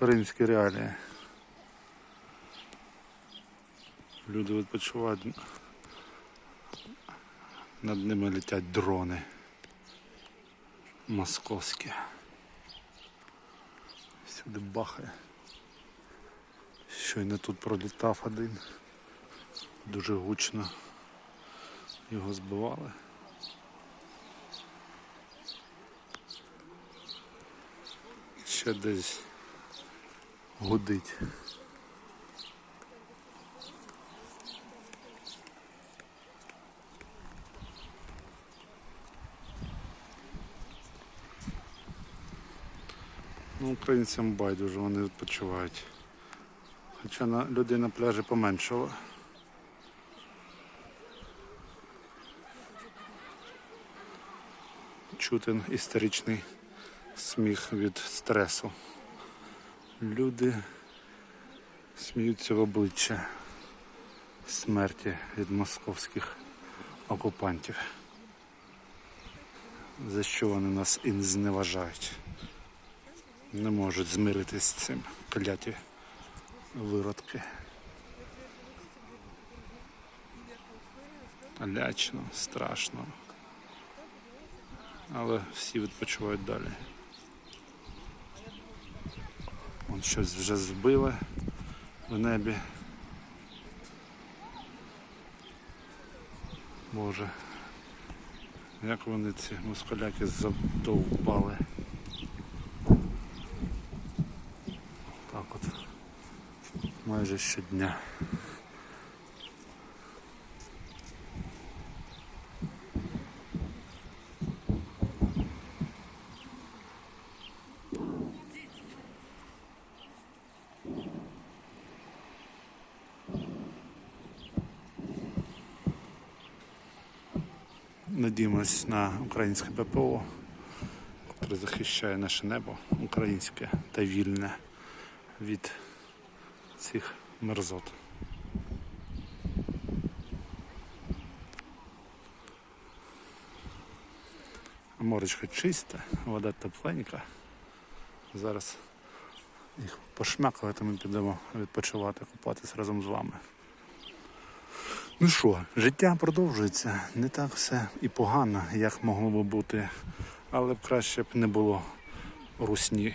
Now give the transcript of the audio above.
Українські реалії. Люди відпочивають. Над ними летять дрони. Московські. Сюди бахає. Щойно тут пролітав один. Дуже гучно. Його збивали. Ще десь гудить. Ну, українцям байдуже, вони відпочивають. Хоча на людей на пляжі поменшало. Чути історичний сміх від стресу. Люди сміються в обличчя смерті від московських окупантів. За що вони нас і зневажають. Не можуть змиритись з цим кляті виродки. Лячно, страшно. Але всі відпочивають далі. Вон щось вже збили в небі. Боже, як вони ці москаляки задовбали. Так от. Майже щодня. Надіємось на українське ППО, яке захищає наше небо українське та вільне від цих мерзот. Моречко чисте, вода тепленька. Зараз їх пошмякувати, ми підемо відпочивати, купатись разом з вами. Ну що, життя продовжується. Не так все і погано, як могло би бути, але б краще б не було русні